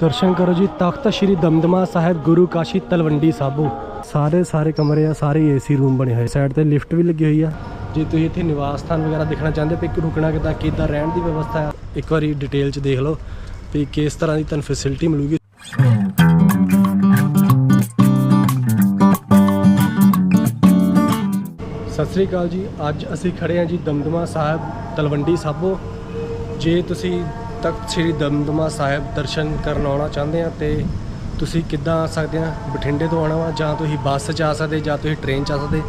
ਦਰਸ਼ਨ ਕਰੋ ਜੀ, ਤਖਤ ਸ੍ਰੀ ਦਮਦਮਾ ਸਾਹਿਬ ਗੁਰੂ ਕਾਸ਼ੀ ਤਲਵੰਡੀ ਸਾਬੋ। ਸਾਰੇ ਸਾਰੇ ਕਮਰੇ ਆ, ਸਾਰੇ ਏਸੀ ਰੂਮ ਬਣੇ ਹੋਏ। ਸਾਈਡ ਤੇ ਲਿਫਟ ਵੀ ਲੱਗੀ ਹੋਈ ਆ। ਜੇ ਤੁਸੀਂ ਇੱਥੇ ਨਿਵਾਸ ਸਥਾਨ ਵਗੈਰਾ ਦੇਖਣਾ ਚਾਹੁੰਦੇ ਪਏ ਰੁਕਣਾ ਕਿੱਦਾਂ ਕਿੱਦਾਂ ਰਹਿਣ ਦੀ ਵਿਵਸਥਾ ਆ? ਇੱਕ ਵਾਰੀ ਡਿਟੇਲ ਚ ਦੇਖ ਲਓ, ਵੀ ਕਿਸ ਤਰ੍ਹਾਂ ਦੀ ਤੁਹਾਨੂੰ ਫੈਸਿਲਿਟੀ ਮਿਲੂਗੀ। ਸਤਿ ਸ੍ਰੀ ਅਕਾਲ ਜੀ, ਅੱਜ ਅਸੀਂ ਖੜੇ ਹਾਂ ਜੀ ਦਮਦਮਾ ਸਾਹਿਬ ਤਲਵੰਡੀ ਸਾਬੋ। ਜੇ ਤੁਸੀਂ ਤਖਤ ਸ੍ਰੀ ਦਮਦਮਾ ਸਾਹਿਬ ਦਰਸ਼ਨ ਕਰਨ ਆਉਣਾ ਚਾਹੁੰਦੇ ਆ ਤੇ ਤੁਸੀਂ ਕਿੱਦਾਂ ਆ ਸਕਦੇ ਆ? ਬਠਿੰਡੇ ਤੋਂ ਆਉਣਾ ਵਾ ਜਾਂ ਤੁਸੀਂ ਬੱਸ 'ਚ ਆ ਸਕਦੇ, ਜਾਂ ਤੁਸੀਂ ਟ੍ਰੇਨ 'ਚ ਆ ਸਕਦੇ?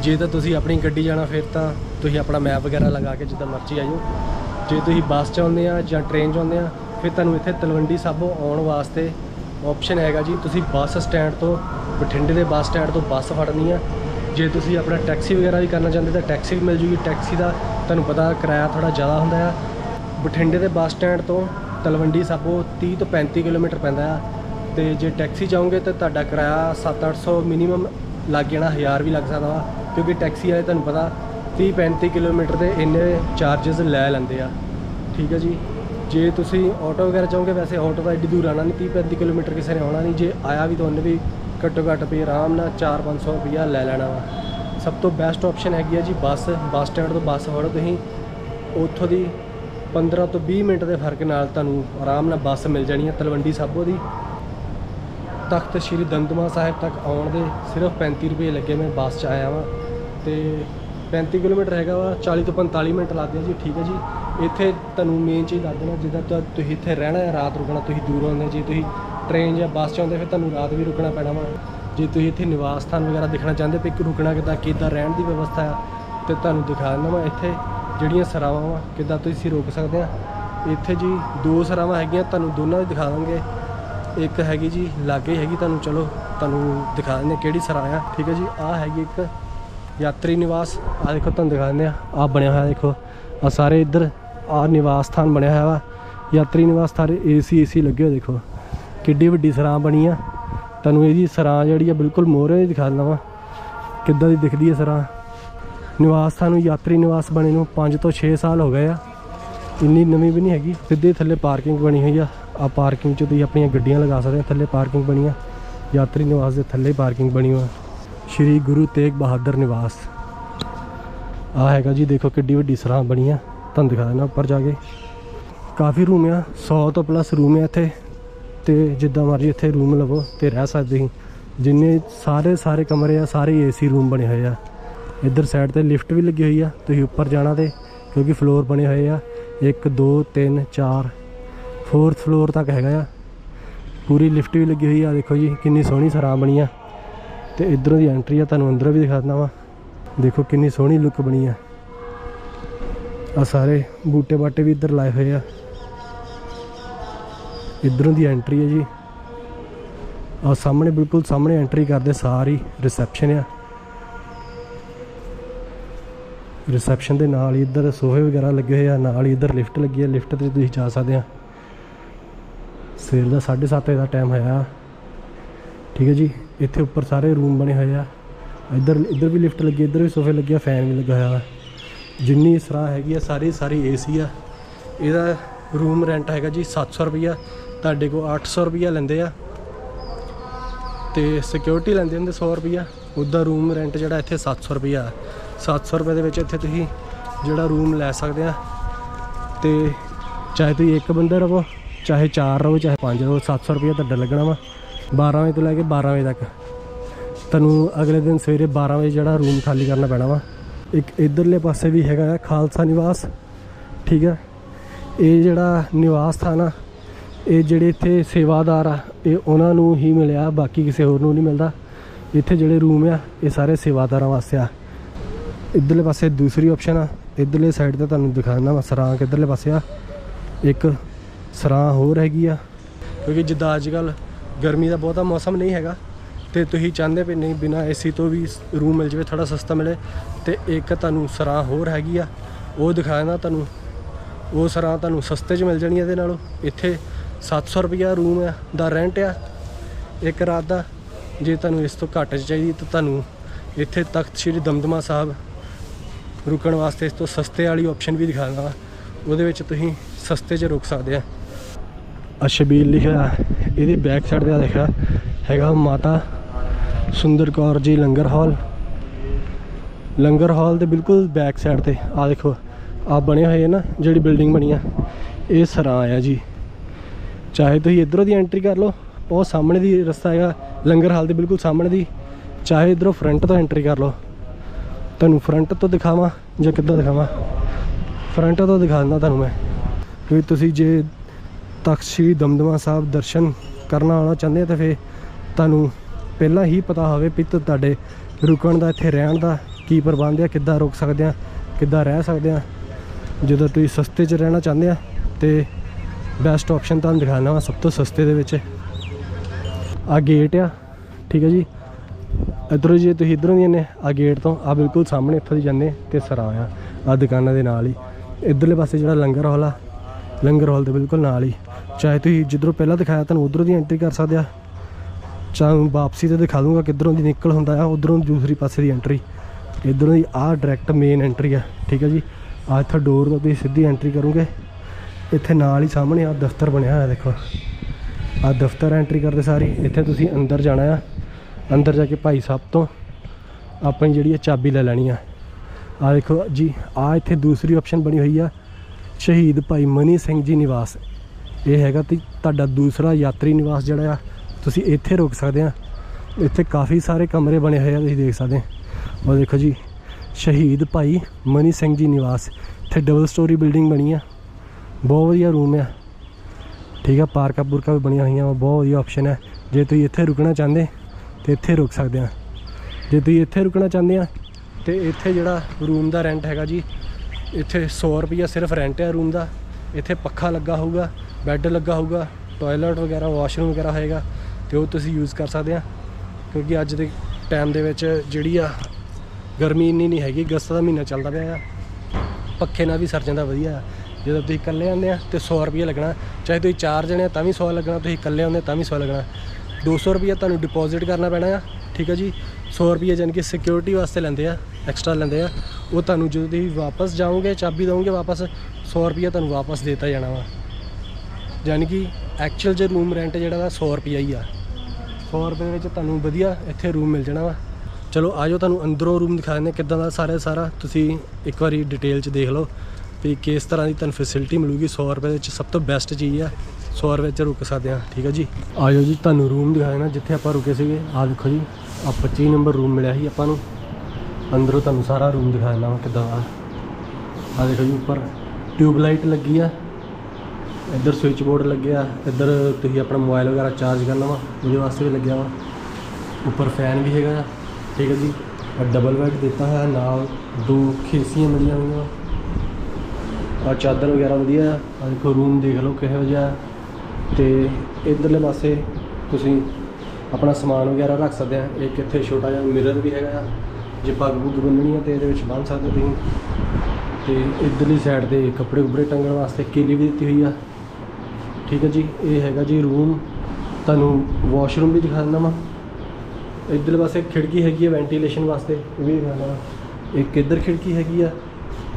ਜੇ ਤਾਂ ਤੁਸੀਂ ਆਪਣੀ ਗੱਡੀ ਜਾਣਾ, ਫਿਰ ਤਾਂ ਤੁਸੀਂ ਆਪਣਾ ਮੈਪ ਵਗੈਰਾ ਲਗਾ ਕੇ ਜਿੱਦਾਂ ਮਰਜ਼ੀ ਆਇਓ। ਜੇ ਤੁਸੀਂ ਬੱਸ 'ਚ ਆਉਂਦੇ ਆ ਜਾਂ ਟ੍ਰੇਨ 'ਚ ਆਉਂਦੇ ਆ, ਫਿਰ ਤੁਹਾਨੂੰ ਇੱਥੇ ਤਲਵੰਡੀ ਸਾਬੋ ਆਉਣ ਵਾਸਤੇ ਆਪਸ਼ਨ ਹੈਗਾ ਜੀ। ਤੁਸੀਂ ਬੱਸ ਸਟੈਂਡ ਤੋਂ, ਬਠਿੰਡੇ ਦੇ ਬੱਸ ਸਟੈਂਡ ਤੋਂ ਬੱਸ ਫੜਨੀ ਆ। ਜੇ ਤੁਸੀਂ ਆਪਣਾ ਟੈਕਸੀ ਵਗੈਰਾ ਵੀ ਕਰਨਾ ਚਾਹੁੰਦੇ ਤਾਂ ਟੈਕਸੀ ਵੀ ਮਿਲ ਜੂਗੀ। ਟੈਕਸੀ ਦਾ ਤੁਹਾਨੂੰ ਪਤਾ ਕਿਰਾਇਆ ਥੋੜਾ ਜ਼ਿਆਦਾ ਹੁੰਦਾ ਆ। ਬਠਿੰਡੇ ਦੇ ਬੱਸ ਸਟੈਂਡ ਤੋਂ ਤਲਵੰਡੀ ਸਾਬੋ 30 ਤੋਂ 35 ਕਿਲੋਮੀਟਰ ਪੈਂਦਾ ਆ ਤੇ ਜੇ ਟੈਕਸੀ ਚਾਹੋਗੇ ਤਾਂ ਤੁਹਾਡਾ ਕਿਰਾਇਆ 7-800 ਮਿਨੀਮਮ ਲੱਗ ਜਾਣਾ 1000 ਵੀ ਲੱਗ ਸਕਦਾ ਵਾ, ਕਿਉਂਕਿ ਟੈਕਸੀ ਵਾਲੇ ਤੁਹਾਨੂੰ ਪਤਾ 30-35 ਕਿਲੋਮੀਟਰ ਦੇ ਇੰਨੇ ਚਾਰजेस ਲੈ ਲੈਂਦੇ ਆ। ਠੀਕ ਹੈ ਜੀ? ਜੇ ਤੁਸੀਂ ਆਟੋ ਵਗੈਰਾ ਚਾਹੋਗੇ, ਵੈਸੇ ਆਟੋ ਤਾਂ ਐਡੀ ਦੂਰ ਆਣਾ ਨਹੀਂ 30-35 ਕਿਲੋਮੀਟਰ ਕਿਸੇ ਨੇ ਆਉਣਾ ਨਹੀਂ, ਜੇ ਆਇਆ ਵੀ ਤਾਂ ਉਹਨੇ ਵੀ ਘੱਟੋ ਘੱਟ ਵੀ ਆਰਾਮ ਨਾਲ 4-500 ਰੁਪਈਆ ਲੈ ਲੈਣਾ ਵਾ। ਸਭ ਤੋਂ ਬੈਸਟ ਆਪਸ਼ਨ ਹੈਗੀ ਆ ਜੀ ਬੱਸ ਬੱਸ ਸਟੈਂਡ ਤੋਂ ਬੱਸ ਫੜੋ ਤੁਸੀਂ, ਉੱਥੋਂ ਦੀ 15 ਤੋਂ 20 ਮਿੰਟ ਦੇ ਫ਼ਰਕ ਨਾਲ ਤੁਹਾਨੂੰ ਆਰਾਮ ਨਾਲ ਬੱਸ ਮਿਲ ਜਾਣੀ ਹੈ ਤਲਵੰਡੀ ਸਾਬੋ ਦੀ। ਤਖਤ ਸ੍ਰੀ ਦੰਦਮਾ ਸਾਹਿਬ ਤੱਕ ਆਉਣ ਦੇ ਸਿਰਫ 35 ਰੁਪਏ ਲੱਗੇ ਮੈਂ ਬੱਸ 'ਚ ਆਇਆ ਵਾਂ ਤੇ 35 ਕਿਲੋਮੀਟਰ ਹੈਗਾ ਵਾ 40 ਤੋਂ 45 ਮਿੰਟ ਲੱਗਦੇ ਆ ਜੀ, ਠੀਕ ਹੈ ਜੀ। ਇੱਥੇ ਤੁਹਾਨੂੰ ਮੇਨ ਚੀਜ਼ ਦੱਸ ਦੇਣਾ, ਜਿੱਦਾਂ ਤੁਹਾ- ਤੁਸੀਂ ਇੱਥੇ ਰਹਿਣਾ ਹੈ, ਰਾਤ ਰੁਕਣਾ, ਤੁਸੀਂ ਦੂਰ ਆਉਂਦੇ ਜੇ, ਤੁਸੀਂ ਟ੍ਰੇਨ ਜਾਂ ਬੱਸ 'ਚ ਆਉਂਦੇ, ਫਿਰ ਤੁਹਾਨੂੰ ਰਾਤ ਵੀ ਰੁਕਣਾ ਪੈਣਾ ਵਾ। ਜੇ ਤੁਸੀਂ ਇੱਥੇ ਨਿਵਾਸ ਸਥਾਨ ਵਗੈਰਾ ਦੇਖਣਾ ਚਾਹੁੰਦੇ ਪਏ ਕਿ ਰੁਕਣਾ ਕਿੱਦਾਂ ਕਿੱਦਾਂ ਰਹਿਣ ਦੀ ਵਿਵਸਥਾ ਆ ਤੇ ਤੁਹਾਨੂੰ ਦਿਖਾ ਦਿੰਦਾ ਮੈਂ ਇੱਥੇ। ਜਿਹੜੀਆਂ ਸਰਾਵਾਂ ਵਾ, ਕਿੱਦਾਂ ਤੁਸੀਂ ਰੋਕ ਸਕਦੇ ਆ ਇੱਥੇ ਜੀ ਦੋ ਸਰਾਵਾਂ ਹੈਗੀਆਂ, ਤੁਹਾਨੂੰ ਦੋਨਾਂ ਦੀ ਦਿਖਾ ਦਾਂਗੇ। ਇੱਕ ਹੈਗੀ ਜੀ, ਲਾਗੇ ਹੈਗੀ, ਤੁਹਾਨੂੰ ਚਲੋ, ਤੁਹਾਨੂੰ ਦਿਖਾ ਦਿੰਦੇ ਹਾਂ ਕਿਹੜੀ ਸਰਾਂ ਆ। ਠੀਕ ਹੈ ਜੀ, ਆਹ ਹੈਗੀ ਇੱਕ ਯਾਤਰੀ ਨਿਵਾਸ ਆ ਦੇਖੋ, ਤੁਹਾਨੂੰ ਦਿਖਾ ਦਿੰਦੇ ਆ ਆ ਬਣਿਆ ਹੋਇਆ ਦੇਖੋ। ਆ ਸਾਰੇ ਇੱਧਰ ਆ ਨਿਵਾਸ ਸਥਾਨ ਬਣਿਆ ਹੋਇਆ ਵਾ। ਯਾਤਰੀ ਨਿਵਾਸ ਸਾਰੇ ਏਸੀ ਏਸੀ ਲੱਗੇ ਹੋਏ ਦੇਖੋ। ਕਿੱਡੀ ਵੱਡੀ ਸਰਾਂ ਬਣੀ ਆ। ਤੁਹਾਨੂੰ ਇਹਦੀ ਸਰਾਂ ਜਿਹੜੀ ਆ, ਬਿਲਕੁਲ ਮੋਹਰੇ ਦਿਖਾ ਦਿੰਦਾ ਵਾ। ਕਿੱਦਾਂ ਦੀ ਦਿਖਦੀ ਹੈ ਸਰਾਂ ਨਿਵਾਸ ਸਾਨੂੰ ਯਾਤਰੀ ਨਿਵਾਸ ਬਣੇ ਨੂੰ 5 ਤੋਂ 6 ਸਾਲ ਹੋ ਗਏ ਆ। ਇੰਨੀ ਨਵੀਂ ਵੀ ਨਹੀਂ ਹੈਗੀ। ਸਿੱਧੇ ਥੱਲੇ ਪਾਰਕਿੰਗ ਬਣੀ ਹੋਈ ਆ। ਆ ਪਾਰਕਿੰਗ 'ਚ ਤੁਸੀਂ ਆਪਣੀਆਂ ਗੱਡੀਆਂ ਲਗਾ ਸਕਦੇ ਆ ਥੱਲੇ ਪਾਰਕਿੰਗ ਬਣੀ ਆ। ਯਾਤਰੀ ਨਿਵਾਸ ਦੇ ਥੱਲੇ ਪਾਰਕਿੰਗ ਬਣੀ ਹੋਈ ਸ਼੍ਰੀ ਗੁਰੂ ਤੇਗ ਬਹਾਦਰ ਨਿਵਾਸ। ਆ ਹੈਗਾ ਜੀ, ਦੇਖੋ ਕਿੱਡੀ ਵੱਡੀ ਸਰਾਂ ਬਣੀ ਆ। ਤੁਹਾਨੂੰ ਦਿਖਾ ਦੇਣਾ ਉੱਪਰ ਜਾ ਕੇ। ਕਾਫੀ ਰੂਮ ਆ। 100 ਤੋਂ ਪਲੱਸ ਰੂਮ ਆ ਇੱਥੇ। ਤੇ ਜਿੱਦਾਂ ਮਰਜ਼ੀ ਇੱਥੇ ਰੂਮ ਲਵੋ ਤੇ ਰਹਿ ਸਕਦੇ ਹੋ ਜਿੰਨੇ ਸਾਰੇ ਸਾਰੇ ਕਮਰੇ ਆ, ਸਾਰੇ ਏਸੀ ਰੂਮ ਬਣੇ ਹੋਏ ਆ। ਇੱਧਰ ਸਾਈਡ ਤੇ ਲਿਫਟ ਵੀ ਲੱਗੀ ਹੋਈ ਆ, ਤੁਸੀਂ ਉੱਪਰ ਜਾਣਾ ਤੇ, ਕਿਉਂਕਿ ਫਲੋਰ ਬਣੇ ਹੋਏ ਆ। 1 2 3 4 4th ਫਲੋਰ ਤੱਕ ਹੈਗਾ ਆ। ਪੂਰੀ ਲਿਫਟ ਵੀ ਲੱਗੀ ਹੋਈ ਆ, ਦੇਖੋ ਜੀ, ਕਿੰਨੀ ਸੋਹਣੀ ਸਰਾਂ ਬਣੀ ਆ। ਤੇ ਇਧਰੋਂ ਦੀ ਐਂਟਰੀ ਆ, ਤੁਹਾਨੂੰ ਅੰਦਰ ਵੀ ਦਿਖਾ ਦਿੰਦਾ ਵਾ। ਦੇਖੋ ਕਿੰਨੀ ਸੋਹਣੀ ਲੁੱਕ ਬਣੀ ਆ। ਆ ਸਾਰੇ ਬੂਟੇ ਬਾਟੇ ਵੀ ਇੱਧਰ ਲਾਏ ਹੋਏ ਆ। ਇਧਰੋਂ ਦੀ ਐਂਟਰੀ ਹੈ ਜੀ। ਆ ਸਾਹਮਣੇ, ਬਿਲਕੁਲ ਸਾਹਮਣੇ ਐਂਟਰੀ ਕਰਦੇ ਸਾਰੀ ਰਿਸੈਪਸ਼ਨ ਆ। ਰਿਸੈਪਸ਼ਨ ਦੇ ਨਾਲ ਹੀ ਇੱਧਰ ਸੋਫੇ ਵਗੈਰਾ ਲੱਗੇ ਹੋਏ ਆ, ਨਾਲ ਹੀ ਇੱਧਰ ਲਿਫਟ ਲੱਗੀ ਹੈ ਲਿਫਟ ਤੇ ਤੁਸੀਂ ਜਾ ਸਕਦੇ ਆ। ਸਵੇਰ ਦਾ 7:30 ਵਜੇ ਦਾ ਟਾਈਮ ਹੋਇਆ। ਠੀਕ ਹੈ ਜੀ, ਇੱਥੇ ਉੱਪਰ ਸਾਰੇ ਰੂਮ ਬਣੇ ਹੋਏ ਆ। ਇੱਧਰ ਇੱਧਰ ਵੀ ਲਿਫਟ ਲੱਗੀ, ਇੱਧਰ ਵੀ ਸੋਫੇ ਲੱਗੇ ਆ ਫੈਨ ਵੀ ਲੱਗਾ ਹੋਇਆ ਜਿੰਨੀ ਸਰਾਂ ਹੈਗੀ ਆ, ਸਾਰੀ ਸਾਰੀ ਏਸੀ ਆ। ਇਹਦਾ ਰੂਮ ਰੈਂਟ ਹੈਗਾ ਜੀ 700 ਰੁਪਈਆ। ਤੁਹਾਡੇ ਕੋਲ 800 ਰੁਪਈਆ ਲੈਂਦੇ ਆ। ਤੇ ਸਿਕਿਉਰਿਟੀ ਲੈਂਦੇ ਹੁੰਦੇ 100 ਰੁਪਈਆ। ਉਹਦਾ ਰੂਮ ਰੈਂਟ ਜਿਹੜਾ ਇੱਥੇ 700 ਰੁਪਈਆ। 700 ਰੁਪਏ ਦੇ ਵਿੱਚ ਇੱਥੇ ਤੁਸੀਂ ਜਿਹੜਾ ਰੂਮ ਲੈ ਸਕਦੇ ਆ। ਤੇ ਚਾਹੇ ਤੁਸੀਂ ਇੱਕ ਬੰਦਾ ਰਹੋ, ਚਾਹੇ ਚਾਰ ਰਹੋ, ਚਾਹੇ ਪੰਜ ਰਹੋ 700 ਰੁਪਏ ਤੁਹਾਡਾ ਲੱਗਣਾ ਵਾ। 12 ਵਜੇ ਤੋਂ ਲੈ ਕੇ 12 ਵਜੇ ਤੱਕ। ਤੁਹਾਨੂੰ ਅਗਲੇ ਦਿਨ ਸਵੇਰੇ 12 ਵਜੇ ਜਿਹੜਾ ਰੂਮ ਖਾਲੀ ਕਰਨਾ ਪੈਣਾ ਵਾ। ਇੱਕ ਇਧਰਲੇ ਪਾਸੇ ਵੀ ਹੈਗਾ ਆ, ਖਾਲਸਾ ਨਿਵਾਸ। ਠੀਕ ਹੈ ਇਹ ਜਿਹੜਾ ਨਿਵਾਸ ਥਾਨ ਆ, ਇਹ ਜਿਹੜੇ ਇੱਥੇ ਸੇਵਾਦਾਰ ਆ, ਇਹ ਉਹਨਾਂ ਨੂੰ ਹੀ ਮਿਲਿਆ, ਬਾਕੀ ਕਿਸੇ ਹੋਰ ਨੂੰ ਨਹੀਂ ਮਿਲਦਾ। ਇੱਥੇ ਜਿਹੜੇ ਰੂਮ ਆ, ਇਹ ਸਾਰੇ ਸੇਵਾਦਾਰਾਂ ਵਾਸਤੇ ਆ। ਇਧਰਲੇ ਪਾਸੇ ਦੂਸਰੀ ਆਪਸ਼ਨ ਆ। ਇਧਰਲੇ ਸਾਈਡ ਤੇ ਤੁਹਾਨੂੰ ਦਿਖਾਉਣਾ ਵਾ, ਸਰਾਂ ਕਿੱਧਰਲੇ ਪਾਸੇ ਆ। ਇੱਕ ਸਰਾਂ ਹੋਰ ਹੈਗੀ ਆ, ਕਿਉਂਕਿ ਜਿੱਦਾਂ ਅੱਜ ਕੱਲ ਗਰਮੀ ਦਾ ਬਹੁਤਾ ਮੌਸਮ ਨਹੀਂ ਹੈਗਾ, ਤੇ ਤੁਸੀਂ ਚਾਹੁੰਦੇ ਵੀ ਨਹੀਂ, ਬਿਨਾ ਏਸੀ ਤੋਂ ਵੀ ਰੂਮ ਮਿਲ ਜਾਵੇ ਥੋੜਾ ਸਸਤਾ ਮਿਲੇ। ਤੇ ਇੱਕ ਤੁਹਾਨੂੰ ਸਰਾਂ ਹੋਰ ਹੈਗੀ ਆ, ਉਹ ਦਿਖਾਣਾ ਤੁਹਾਨੂੰ। ਉਹ ਸਰਾਂ ਤੁਹਾਨੂੰ ਸਸਤੇ 'ਚ ਮਿਲ ਜਾਣੀ ਇਹਦੇ ਨਾਲੋਂ। ਇੱਥੇ 700 ਰੁਪਿਆ ਰੂਮ ਆ, ਦਾ ਰੈਂਟ ਆ। ਇੱਕ ਰਾਤ ਦਾ, ਜੇ ਤੁਹਾਨੂੰ ਇਸ ਤੋਂ ਘੱਟ 'ਚ ਚਾਹੀਦੀ ਤਾਂ ਤੁਹਾਨੂੰ ਇੱਥੇ ਤਖਤ ਸ੍ਰੀ ਦਮਦਮਾ ਸਾਹਿਬ ਰੁਕਣ ਵਾਸਤੇ ਇਸ ਤੋਂ ਸਸਤੇ ਵਾਲੀ ਆਪਸ਼ਨ ਵੀ ਦਿਖਾਉਂਦਾ ਵਾ। ਉਹਦੇ ਵਿੱਚ ਤੁਸੀਂ ਸਸਤੇ 'ਚ ਰੁਕ ਸਕਦੇ ਆ। ਅਸ਼ਬੀਲ ਲਿਖਿਆ, ਇਹਦੀ ਬੈਕ ਸਾਈਡ ਤੇ ਆਹ ਲਿਖਿਆ ਹੈਗਾ ਮਾਤਾ ਸੁੰਦਰ ਕੌਰ ਜੀ ਲੰਗਰ ਹਾਲ। ਲੰਗਰ ਹਾਲ ਦੇ ਬਿਲਕੁਲ ਬੈਕ ਸਾਈਡ ਤੇ ਆ ਦੇਖੋ ਆ ਬਣੇ ਹੋਏ ਨਾ, ਜਿਹੜੀ ਬਿਲਡਿੰਗ ਬਣੀ ਆ, ਇਹ ਸਰਾਂ ਆ ਜੀ। ਚਾਹੇ ਤੁਸੀਂ ਇਧਰੋਂ ਦੀ ਐਂਟਰੀ ਕਰ ਲਓ, ਉਹ ਸਾਹਮਣੇ ਦੀ ਰਸਤਾ ਹੈਗਾ, ਲੰਗਰ ਹਾਲ ਦੇ ਬਿਲਕੁਲ ਸਾਹਮਣੇ ਦੀ। ਚਾਹੇ ਇਧਰੋਂ ਫਰੰਟ ਤੋਂ ਐਂਟਰੀ ਕਰ ਲਓ ਤੁਹਾਨੂੰ ਫਰੰਟ ਤੋਂ ਦਿਖਾਵਾਂ ਜਾਂ ਕਿੱਦਾਂ ਦਿਖਾਵਾਂ? ਫਰੰਟ ਤੋਂ ਦਿਖਾ ਦਿੰਦਾ ਤੁਹਾਨੂੰ ਮੈਂ। ਕਿਉਂਕਿ ਤੁਸੀਂ ਜੇ ਤਖਤ ਸ੍ਰੀ ਦਮਦਮਾ ਸਾਹਿਬ ਦਰਸ਼ਨ ਕਰਨਾ ਆਉਣਾ ਚਾਹੁੰਦੇ ਤਾਂ ਫਿਰ ਤੁਹਾਨੂੰ ਪਹਿਲਾਂ ਹੀ ਪਤਾ ਹੋਵੇ ਵੀ ਤੁਹਾਡੇ ਰੁਕਣ ਦਾ, ਇੱਥੇ ਰਹਿਣ ਦਾ ਕੀ ਪ੍ਰਬੰਧ ਆ, ਕਿੱਦਾਂ ਰੁਕ ਸਕਦੇ ਆ, ਕਿੱਦਾਂ ਰਹਿ ਸਕਦੇ ਆ। ਜਦੋਂ ਤੁਸੀਂ ਸਸਤੇ 'ਚ ਰਹਿਣਾ ਚਾਹੁੰਦੇ ਆ ਤੇ ਬੈਸਟ ਆਪਸ਼ਨ ਤੁਹਾਨੂੰ ਦਿਖਾਣਾ ਵਾ ਸਭ ਤੋਂ ਸਸਤੇ ਦੇ ਵਿੱਚ। ਆ ਗੇਟ ਆ, ਠੀਕ ਹੈ ਜੀ? ਇੱਧਰੋਂ ਜੇ ਤੁਸੀਂ ਇੱਧਰੋਂ ਦੀ ਨੇ ਆ ਗੇਟ ਤੋਂ ਆ ਬਿਲਕੁਲ ਸਾਹਮਣੇ ਇੱਥੋਂ ਦੀ ਜਾਂਦੇ, ਤੇ ਸਰਾਂ ਆ ਦੁਕਾਨਾਂ ਦੇ ਨਾਲ ਹੀ। ਇੱਧਰਲੇ ਪਾਸੇ ਜਿਹੜਾ ਲੰਗਰ ਹਾਲ ਆ, ਲੰਗਰ ਹਾਲ ਦੇ ਬਿਲਕੁਲ ਨਾਲ ਹੀ। ਚਾਹੇ ਤੁਸੀਂ ਜਿੱਧਰੋਂ ਪਹਿਲਾਂ ਦਿਖਾਇਆ, ਤੁਹਾਨੂੰ ਉਧਰੋਂ ਦੀ ਐਂਟਰੀ ਕਰ ਸਕਦੇ ਆ। ਚਾਹੇ ਵਾਪਸੀ ਤੇ ਦਿਖਾ ਦੂੰਗਾ ਕਿੱਧਰੋਂ ਦੀ ਨਿਕਲ ਹੁੰਦਾ ਆ, ਉਧਰੋਂ ਦੂਸਰੀ ਪਾਸੇ ਦੀ ਐਂਟਰੀ ਇੱਧਰੋਂ ਦੀ ਆ ਡਾਇਰੈਕਟ ਮੇਨ ਐਂਟਰੀ ਆ, ਠੀਕ ਹੈ ਜੀ? ਆ ਇੱਥੋਂ ਡੋਰ ਤੋਂ ਤੁਸੀਂ ਸਿੱਧੀ ਐਂਟਰੀ ਕਰੋਗੇ। ਇੱਥੇ ਨਾਲ ਹੀ ਸਾਹਮਣੇ ਆ ਦਫ਼ਤਰ ਬਣਿਆ ਹੋਇਆ, ਦੇਖੋ। ਆ ਦਫ਼ਤਰ ਐਂਟਰੀ ਕਰਦੇ ਸਾਰੀ, ਇੱਥੇ ਤੁਸੀਂ ਅੰਦਰ ਜਾਣਾ ਆ। ਅੰਦਰ ਜਾ ਕੇ ਭਾਈ ਸਾਹਿਬ ਤੋਂ ਆਪਣੀ ਜਿਹੜੀ ਇਹ ਚਾਬੀ ਲੈ ਲੈਣੀ ਆ। ਆ ਦੇਖੋ ਜੀ ਆ ਇੱਥੇ ਦੂਸਰੀ ਆਪਸ਼ਨ ਬਣੀ ਹੋਈ ਆ, ਸ਼ਹੀਦ ਭਾਈ ਮਨੀ ਸਿੰਘ ਜੀ ਨਿਵਾਸ। ਇਹ ਹੈਗਾ ਤੇ ਤੁਹਾਡਾ ਦੂਸਰਾ ਯਾਤਰੀ ਨਿਵਾਸ ਜਿਹੜਾ ਆ, ਤੁਸੀਂ ਇੱਥੇ ਰੁਕ ਸਕਦੇ ਆ। ਇੱਥੇ ਕਾਫੀ ਸਾਰੇ ਕਮਰੇ ਬਣੇ ਹੋਏ ਆ, ਤੁਸੀਂ ਦੇਖ ਸਕਦੇ ਆ। ਉਹ ਦੇਖੋ ਜੀ, ਸ਼ਹੀਦ ਭਾਈ ਮਨੀ ਸਿੰਘ ਜੀ ਨਿਵਾਸ। ਇੱਥੇ ਡਬਲ ਸਟੋਰੀ ਬਿਲਡਿੰਗ ਬਣੀ ਆ, ਬਹੁਤ ਵਧੀਆ ਰੂਮ ਆ। ਠੀਕ ਆ, ਪਾਰਕਾਂ ਪੂਰਕਾਂ ਵੀ ਬਣੀਆਂ ਹੋਈਆਂ ਵਾ ਬਹੁਤ ਵਧੀਆ ਆਪਸ਼ਨ ਹੈ ਜੇ ਤੁਸੀਂ ਇੱਥੇ ਰੁਕਣਾ ਚਾਹੁੰਦੇ ਤੇ ਇੱਥੇ ਰੁਕ ਸਕਦੇ ਆ ਜੇ ਤੁਸੀਂ ਇੱਥੇ ਰੁਕਣਾ ਚਾਹੁੰਦੇ ਆ ਤੇ ਇੱਥੇ ਜਿਹੜਾ ਰੂਮ ਦਾ ਰੈਂਟ ਹੈਗਾ ਜੀ, ਇੱਥੇ 100 ਰੁਪਈਆ ਸਿਰਫ ਰੈਂਟ ਹੈ ਰੂਮ ਦਾ। ਇੱਥੇ ਪੱਖਾ ਲੱਗਾ ਹੋਊਗਾ ਬੈੱਡ ਲੱਗਾ ਹੋਊਗਾ ਟਾਇਲਟ ਵਗੈਰਾ ਵਾਸ਼ਰੂਮ ਵਗੈਰਾ ਹੋਏਗਾ, ਤੇ ਉਹ ਤੁਸੀਂ ਯੂਜ਼ ਕਰ ਸਕਦੇ ਆ ਕਿਉਂਕਿ ਅੱਜ ਦੇ ਟਾਈਮ ਦੇ ਵਿੱਚ ਜਿਹੜੀ ਆ ਗਰਮੀ ਇੰਨੀ ਨਹੀਂ ਹੈਗੀ, ਅਗਸਤ ਦਾ ਮਹੀਨਾ ਚੱਲਦਾ ਪਿਆ ਆ। ਪੱਖੇ ਨਾਲ ਵੀ ਸਰ ਜਾਂਦਾ ਵਧੀਆ ਆ। ਜਦੋਂ ਤੁਸੀਂ ਇਕੱਲੇ ਆਉਂਦੇ ਆ ਤੇ 100 ਰੁਪਏ ਲੱਗਣਾ, ਚਾਹੇ ਤੁਸੀਂ ਚਾਰ ਜਣੇ ਆ ਤਾਂ ਵੀ 100 ਲੱਗਣਾ, ਤੁਸੀਂ ਇਕੱਲੇ ਆਉਂਦੇ ਤਾਂ ਵੀ 100 ਲੱਗਣਾ। 200 ਰੁਪਏ ਤੁਹਾਨੂੰ ਡਿਪੋਜ਼ਿਟ ਕਰਨਾ ਪੈਣਾ ਆ, ਠੀਕ ਹੈ ਜੀ? 100 ਰੁਪਏ ਜਾਨ ਕਿ ਸਿਕਿਉਰਿਟੀ ਵਾਸਤੇ ਲੈਂਦੇ ਆ ਐਕਸਟਰਾ ਲੈਂਦੇ ਆ। ਉਹ ਤੁਹਾਨੂੰ ਜਦੋਂ ਤੁਸੀਂ ਵਾਪਸ ਜਾਓਗੇ, ਚਾਬੀ ਦੋਗੇ ਵਾਪਸ 100 ਰੁਪਏ ਤੁਹਾਨੂੰ ਵਾਪਸ ਦੇਤਾ ਜਾਣਾ ਵਾ। ਯਾਨੀ ਕਿ ਐਕਚੁਅਲ ਜੇ ਰੂਮ ਰੈਂਟ ਜਿਹੜਾ ਵਾ 100 ਰੁਪਏ ਹੀ ਆ। 100 ਰੁਪਏ ਦੇ ਵਿੱਚ ਤੁਹਾਨੂੰ ਵਧੀਆ ਇੱਥੇ ਰੂਮ ਮਿਲ ਜਾਣਾ ਵਾ। ਚਲੋ ਆਜੋ ਤੁਹਾਨੂੰ ਅੰਦਰੋਂ ਰੂਮ ਦਿਖਾ ਦਿੰਦੇ ਹਾਂ ਕਿੱਦਾਂ ਦਾ ਸਾਰਾ ਸਾਰਾ। ਤੁਸੀਂ ਇੱਕ ਵਾਰੀ ਡਿਟੇਲ 'ਚ ਦੇਖ ਲਓ ਵੀ ਕਿਸ ਤਰ੍ਹਾਂ ਦੀ ਤੁਹਾਨੂੰ ਫੈਸਿਲਿਟੀ ਮਿਲੂਗੀ। 100 ਰੁਪਏ ਦੇ ਵਿੱਚ ਸਭ ਤੋਂ ਬੈਸਟ ਚੀਜ਼ ਆ। 100 ਰੁਪਏ 'ਚ ਰੁਕ ਸਕਦੇ ਆ ਠੀਕ ਹੈ ਜੀ? ਆਜੋ ਜੀ ਤੁਹਾਨੂੰ ਰੂਮ ਦਿਖਾ ਦੇਣਾ ਜਿੱਥੇ ਆਪਾਂ ਰੁਕੇ ਸੀਗੇ। ਆ ਦੇਖੋ ਜੀ ਆ 25 ਨੰਬਰ ਰੂਮ ਮਿਲਿਆ ਸੀ ਆਪਾਂ ਨੂੰ। ਅੰਦਰੋਂ ਤੁਹਾਨੂੰ ਸਾਰਾ ਰੂਮ ਦਿਖਾ ਦੇਣਾ ਵਾ ਕਿੱਦਾਂ ਦਾ ਆ ਦੇਖੋ ਜੀ ਉੱਪਰ ਟਿਊਬ ਲਾਈਟ ਲੱਗੀ ਆ। ਇੱਧਰ ਸਵਿਚ ਬੋਰਡ ਲੱਗਿਆ ਇੱਧਰ ਤੁਸੀਂ ਆਪਣਾ ਮੋਬਾਈਲ ਵਗੈਰਾ ਚਾਰਜ ਕਰਨਾ ਵਾ ਉਹਦੇ ਵਾਸਤੇ ਵੀ ਲੱਗਿਆ ਵਾ। ਉੱਪਰ ਫੈਨ ਵੀ ਹੈਗਾ ਆ, ਠੀਕ ਹੈ ਜੀ? ਡਬਲ ਬੈੱਡ ਦਿੱਤਾ ਹੋਇਆ ਨਾਲ ਦੋ ਖੇਸੀਆਂ ਮਿਲੀਆਂ ਹੋਈਆਂ ਆ ਚਾਦਰ ਵਗੈਰਾ ਵਧੀਆ ਆ। ਆਹ ਦੇਖੋ ਰੂਮ ਦੇਖ ਲਓ ਕਿਹੋ ਜਿਹਾ। ਤੇ ਇਧਰਲੇ ਪਾਸੇ ਤੁਸੀਂ ਆਪਣਾ ਸਮਾਨ ਵਗੈਰਾ ਰੱਖ ਸਕਦੇ ਆ। ਇੱਕ ਇੱਥੇ ਛੋਟਾ ਜਿਹਾ ਮਿਰਰ ਵੀ ਹੈਗਾ ਆ। ਜੇ ਪੱਗ ਪੁੱਗ ਬੰਨਣੀ ਆ ਤੇ ਇਹਦੇ ਵਿੱਚ ਬੰਨ ਸਕਦੇ ਤੁਸੀਂ। ਤੇ ਇਧਰਲੀ ਸਾਈਡ ਤੇ ਕੱਪੜੇ ਕੁਪੜੇ ਟੰਗਣ ਵਾਸਤੇ ਕੇਲੀ ਵੀ ਦਿੱਤੀ ਹੋਈ ਆ। ਠੀਕ ਹੈ ਜੀ, ਇਹ ਹੈਗਾ ਜੀ ਰੂਮ ਤੁਹਾਨੂੰ ਵਾਸ਼ਰੂਮ ਵੀ ਦਿਖਾ ਦਿੰਦਾ ਮੈਂ ਇੱਧਰਲੇ ਪਾਸੇ ਖਿੜਕੀ ਹੈਗੀ ਹੈ ਵੈਂਟੀਲੇਸ਼ਨ ਵਾਸਤੇ, ਇਹ ਵੀ ਦਿਖਾ ਦਿੰਦਾ ਇੱਕ ਇੱਧਰ ਖਿੜਕੀ ਹੈਗੀ ਆ,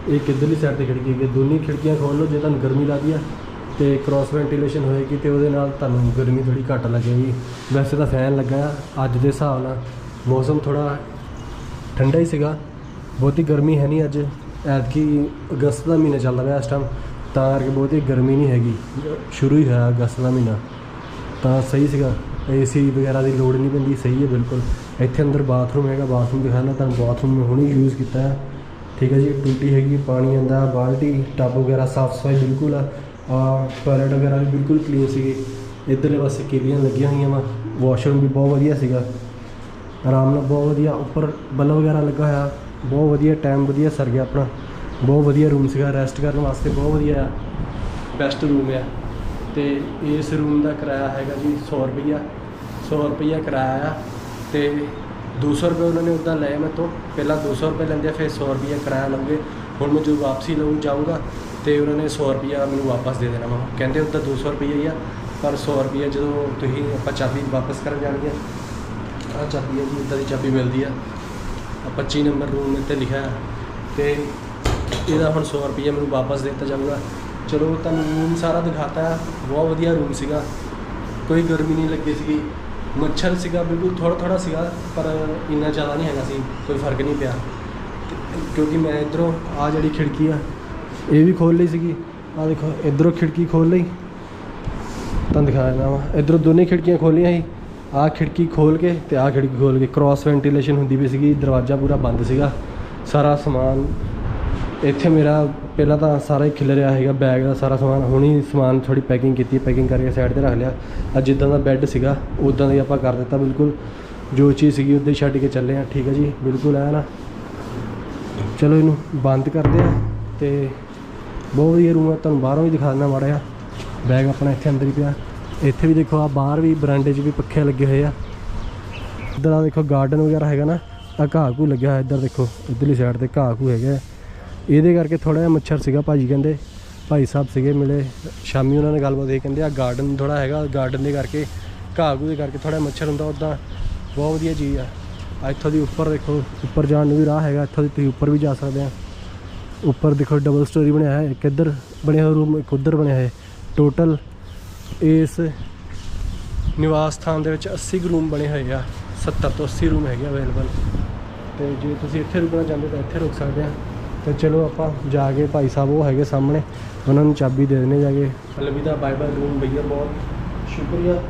ਇੱਕ ਇੱਧਰਲੀ ਸਾਈਡ ਤੇ ਖਿੜਕੀ ਹੈਗੀ ਦੋਨੇ ਖਿੜਕੀਆਂ ਖੋਲ ਲਓ, ਜੇ ਤੁਹਾਨੂੰ ਗਰਮੀ ਲੱਗਦੀ ਆ। ਤੇ ਕ੍ਰਾਸ ਵੈਂਟੀਲੇਸ਼ਨ ਹੋਏਗੀ ਤੇ ਉਹਦੇ ਨਾਲ ਤੁਹਾਨੂੰ ਗਰਮੀ ਥੋੜੀ ਘੱਟ ਲੱਗੇਗੀ। ਵੈਸੇ ਤਾਂ ਫੈਨ ਲੱਗਾ ਆ, ਅੱਜ ਦੇ ਹਿਸਾਬ ਨਾਲ ਮੌਸਮ ਥੋੜਾ ਠੰਡਾ ਹੀ ਸੀਗਾ। ਬਹੁਤੀ ਗਰਮੀ ਹੈ ਨਹੀਂ ਅੱਜ। ਐਤਕੀ ਅਗਸਤ ਦਾ ਮਹੀਨਾ ਚੱਲਦਾ ਪਿਆ ਇਸ ਟਾਈਮ ਤਾਂ ਕਰਕੇ ਬਹੁਤੀ ਗਰਮੀ ਨਹੀਂ ਹੈਗੀ। ਸ਼ੁਰੂ ਹੀ ਹੋਇਆ ਅਗਸਤ ਦਾ ਮਹੀਨਾ। ਤਾਂ ਸਹੀ ਸੀਗਾ। ਏਸੀ ਵਗੈਰਾ ਦੀ ਲੋੜ ਨਹੀਂ ਪੈਂਦੀ, ਸਹੀ ਹੈ ਬਿਲਕੁਲ। ਇੱਥੇ ਅੰਦਰ ਬਾਥਰੂਮ ਹੈਗਾ ਬਾਥਰੂਮ ਦਿਖਾਣਾ ਤੁਹਾਨੂੰ। ਬਾਥਰੂਮ ਮੈਂ ਹੁਣੇ ਯੂਜ਼ ਕੀਤਾ। ਹੈ ਠੀਕ ਹੈ ਜੀ, ਟੂਟੀ ਹੈਗੀ, ਪਾਣੀ ਆਂਦਾ ਬਾਲਟੀ, ਟੱਬ ਵਗੈਰਾ ਸਾਫ਼ ਸਫ਼ਾਈ ਬਿਲਕੁਲ ਆ। ਟਾਇਲਟ ਵਗੈਰਾ ਵੀ ਬਿਲਕੁਲ ਕਲੀਨ ਸੀਗੇ। ਇੱਧਰਲੇ ਪਾਸੇ ਕੀਲੀਆਂ ਲੱਗੀਆਂ ਹੋਈਆਂ ਵਾ। ਵਾਸ਼ਰੂਮ ਵੀ ਬਹੁਤ ਵਧੀਆ ਸੀਗਾ। ਆਰਾਮ ਨਾਲ ਬਹੁਤ ਵਧੀਆ, ਉੱਪਰ ਬੱਲਬ ਵਗੈਰਾ ਲੱਗਾ ਹੋਇਆ। ਬਹੁਤ ਵਧੀਆ ਟਾਈਮ ਵਧੀਆ ਸਰ ਗਿਆ ਆਪਣਾ। ਬਹੁਤ ਵਧੀਆ ਰੂਮ ਸੀਗਾ ਰੈਸਟ ਕਰਨ ਵਾਸਤੇ ਬਹੁਤ ਵਧੀਆ ਆ ਬੈਸਟ ਰੂਮ ਆ। ਤੇ ਇਸ ਰੂਮ ਦਾ ਕਿਰਾਇਆ ਹੈਗਾ ਜੀ 100 ਰੁਪਈਆ। 100 ਰੁਪਈਆ ਕਿਰਾਇਆ ਆ। ਤੇ 200 ਰੁਪਏ ਉਹਨਾਂ ਨੇ ਉੱਦਾਂ ਲਏ ਮੈਂ ਤੋਂ। ਪਹਿਲਾਂ 200 ਰੁਪਏ ਲੈਂਦੇ ਆ, ਫਿਰ 100 ਰੁਪਈਆ ਕਿਰਾਇਆ ਲਵਾਂਗੇ ਹੁਣ ਮੈਂ ਜਦੋਂ ਵਾਪਸੀ ਲਊ ਜਾਊਂਗਾ ਤੇ ਉਹਨਾਂ ਨੇ 100 ਰੁਪਈਆ ਮੈਨੂੰ ਵਾਪਸ ਦੇ ਦੇਣਾ ਵਾ। ਕਹਿੰਦੇ ਉੱਦਾਂ 200 ਰੁਪਈਆ ਹੀ ਆ, ਪਰ 100 ਰੁਪਈਆ ਜਦੋਂ ਤੁਸੀਂ ਆਪਾਂ ਚਾਬੀ ਵਾਪਸ ਕਰਨ ਜਾਣਗੇ ਆ ਚਾਬੀ ਹੈ ਜੀ ਇੱਦਾਂ ਦੀ ਚਾਬੀ ਮਿਲਦੀ ਆ। ਆ 25 ਨੰਬਰ ਰੂਮ ਉੱਤੇ ਲਿਖਿਆ। ਹੈ ਤੇ ਇਹਦਾ ਹੁਣ 100 ਰੁਪਏ ਮੈਨੂੰ ਵਾਪਸ ਦੇ ਦਿੱਤਾ ਜਾਊਗਾ। ਚਲੋ, ਤੁਹਾਨੂੰ ਰੂਮ ਸਾਰਾ ਦਿਖਾਤਾ, ਬਹੁਤ ਵਧੀਆ ਰੂਮ ਸੀਗਾ। ਕੋਈ ਗਰਮੀ ਨਹੀਂ ਲੱਗੀ ਸੀਗੀ। ਮੱਛਰ ਸੀਗਾ, ਬਿਲਕੁਲ ਥੋੜਾ ਥੋੜਾ ਸੀਗਾ, ਪਰ ਇੰਨਾ ਜ਼ਿਆਦਾ ਨਹੀਂ ਹੈਗਾ ਸੀ, ਕੋਈ ਫ਼ਰਕ ਨਹੀਂ ਪਿਆ। ਤੇ ਕਿਉਂਕਿ ਮੈਂ ਇਧਰੋਂ ਆ ਜਿਹੜੀ ਖਿੜਕੀ ਆ ਇਹ ਵੀ ਖੋਲ ਲਈ ਸੀਗੀ। ਆ ਦੇਖੋ, ਇਧਰੋਂ ਖਿੜਕੀ ਖੋਲ ਲਈ। ਤੁਹਾਨੂੰ ਦਿਖਾ ਦੇਣਾ ਵਾ। ਇਧਰੋਂ ਦੋਨੇ ਖਿੜਕੀਆਂ ਖੋਲੀਆਂ ਸੀ। ਆਹ ਖਿੜਕੀ ਖੋਲ ਕੇ ਤੇ ਆਹ ਖਿੜਕੀ ਖੋਲ ਕੇ ਕ੍ਰਾਸ ਵੈਂਟੀਲੇਸ਼ਨ ਹੁੰਦੀ ਵੀ ਸੀਗੀ। ਦਰਵਾਜ਼ਾ ਪੂਰਾ ਬੰਦ ਸੀਗਾ। ਸਾਰਾ ਸਮਾਨ ਇੱਥੇ ਮੇਰਾ ਪਹਿਲਾਂ ਤਾਂ ਸਾਰਾ ਹੀ ਖਿਲ ਰਿਹਾ ਹੈਗਾ ਬੈਗ ਦਾ ਸਾਰਾ ਸਮਾਨ। ਹੁਣੀ ਸਮਾਨ ਥੋੜੀ ਪੈਕਿੰਗ ਕੀਤੀ ਪੈਕਿੰਗ ਕਰਕੇ ਸਾਈਡ ਤੇ ਰੱਖ ਲਿਆ। ਅੱਜ ਜਿੱਦਾਂ ਦਾ ਬੈੱਡ ਸੀਗਾ ਉਦਾਂ ਦਾ ਹੀ ਆਪਾਂ ਕਰ ਦਿੱਤਾ ਬਿਲਕੁਲ। ਜੋ ਚੀਜ਼ ਸੀਗੀ ਉੱਦਾਂ ਹੀ ਛੱਡ ਕੇ ਚੱਲੇ ਆ ਠੀਕ ਹੈ ਜੀ, ਬਿਲਕੁਲ ਐ ਨਾ। ਚਲੋ ਇਹਨੂੰ ਬੰਦ ਕਰਦੇ ਆ ਤੇ ਬਹੁਤ ਵਧੀਆ ਰੂਮ ਹੈ ਤੁਹਾਨੂੰ ਬਾਹਰੋਂ ਵੀ ਦਿਖਾ ਦਿੰਦਾ ਮਾੜਾ ਜਿਹਾ। ਬੈਗ ਆਪਣਾ ਇੱਥੇ ਅੰਦਰ ਹੀ ਪਿਆ। ਇੱਥੇ ਵੀ ਦੇਖੋ ਆ, ਬਾਹਰ ਵੀ ਬਰਾਂਡੇ 'ਚ ਵੀ ਪੱਖੇ ਲੱਗੇ ਹੋਏ ਆ। ਇੱਧਰ ਆ ਦੇਖੋ ਗਾਰਡਨ ਵਗੈਰਾ ਹੈਗਾ ਨਾ ਆ ਘਾਹ ਘੂ ਲੱਗਿਆ ਹੋਇਆ ਇੱਧਰ ਦੇਖੋ, ਇੱਧਰਲੀ ਸਾਈਡ ਤੇ ਘਾਹ ਘੂ ਹੈਗਾ ਇਹਦੇ ਕਰਕੇ ਥੋੜਾ ਜਿਹਾ ਮੱਛਰ ਸੀਗਾ ਭਾਜੀ ਕਹਿੰਦੇ। ਭਾਈ ਸਾਹਿਬ ਸੀਗੇ ਮਿਲੇ, ਸ਼ਾਮੀ ਉਹਨਾਂ ਨੇ ਗੱਲਬਾਤ ਇਹ ਕਹਿੰਦੇ ਆ ਗਾਰਡਨ ਥੋੜਾ ਹੈਗਾ ਗਾਰਡਨ ਦੇ ਕਰਕੇ, ਘਾਹ ਘੂ ਦੇ ਕਰਕੇ ਥੋੜਾ ਮੱਛਰ ਹੁੰਦਾ ਉਦਾਂ ਬਹੁਤ ਵਧੀਆ ਚੀਜ਼ ਆ। ਇੱਥੋਂ ਦੀ ਉੱਪਰ ਦੇਖੋ, ਉੱਪਰ ਜਾਣ ਨੂੰ ਵੀ ਰਾਹ ਹੈਗਾ, ਇੱਥੋਂ ਦੀ ਤੁਸੀਂ ਉੱਪਰ ਵੀ ਜਾ ਸਕਦੇ ਆ। ਉੱਪਰ ਦੇਖੋ ਡਬਲ ਸਟੋਰੀ ਬਣਿਆ ਹੈ, ਇੱਕ ਇੱਧਰ ਬਣਿਆ ਹੋਇਆ ਰੂਮ ਇੱਕ ਉੱਧਰ ਬਣਿਆ ਹੈ। ਟੋਟਲ ਇਸ ਨਿਵਾਸ ਸਥਾਨ ਦੇ ਵਿੱਚ 80 ਕੁ ਰੂਮ ਬਣੇ ਹੋਏ ਆ 70 ਤੋਂ 80 ਰੂਮ ਹੈਗੇ ਅਵੇਲੇਬਲ ਤੇ ਜੇ ਤੁਸੀਂ ਇੱਥੇ ਰੁਕਣਾ ਚਾਹੁੰਦੇ ਤਾਂ ਇੱਥੇ ਰੁਕ ਸਕਦੇ ਆ। ਤੇ ਚਲੋ ਆਪਾਂ ਜਾ ਕੇ ਭਾਈ ਸਾਹਿਬ ਉਹ ਹੈਗੇ ਸਾਹਮਣੇ, ਉਹਨਾਂ ਨੂੰ ਚਾਬੀ ਦੇ ਦੇਣੇ ਜਾ ਕੇ। ਅਲਵਿਦਾ ਬਾਏ ਬਾਏ ਰੂਮ ਭਈਆ ਬਹੁਤ ਸ਼ੁਕਰੀਆ।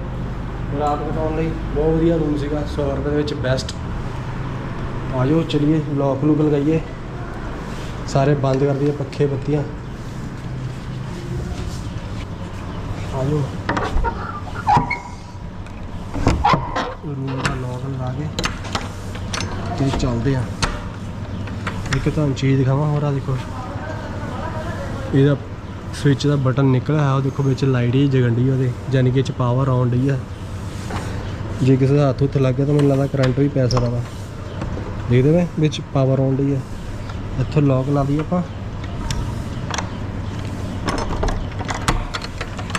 ਰਾਤ ਬਿਤਾਉਣ ਲਈ ਬਹੁਤ ਵਧੀਆ ਰੂਮ ਸੀਗਾ 100 ਰੁਪਏ ਦੇ ਵਿੱਚ ਬੈਸਟ ਆਜੋ ਚਲਿਏ ਲੋਕ ਲੂਕ ਲਗਾਈਏ ਸਾਰੇ ਬੰਦ ਕਰ ਦਈਏ, ਪੱਖੇ, ਬੱਤੀਆਂ। ਆਜੋ। ਰੂਮ ਦਾ ਲੋਕ ਲਾ ਕੇ ਤੇ ਚੱਲਦੇ ਆ। ਇੱਕ ਤੁਹਾਨੂੰ ਚੀਜ਼ ਦਿਖਾਵਾਂ ਹੋਰ ਆ ਦੇਖੋ। ਇਹਦਾ ਸਵਿਚ ਦਾ ਬਟਨ ਨਿਕਲਿਆ ਹੈ ਉਹ ਦੇਖੋ ਵਿੱਚ ਲਾਈਟ ਹੀ ਜਗਣ ਡਈ ਉਹਦੇ ਯਾਨੀ ਕਿ ਇਹ ਚ ਪਾਵਰ ਆਉਣ ਡਈ ਆ। ਜੇ ਕਿਸੇ ਦਾ ਹੱਥ ਉੱਤੇ ਲੱਗ ਗਿਆ ਤਾਂ ਮੈਨੂੰ ਲੱਗਦਾ ਕਰੰਟ ਵੀ ਪੈ ਸਕਦਾ ਵਾ। ਦੇਖਦੇ ਵੇ ਵਿੱਚ ਪਾਵਰ ਆਉਣ ਡਈ ਆ। ਇੱਥੋਂ ਲੌਕ ਲਾ ਦਈਏ ਆਪਾਂ।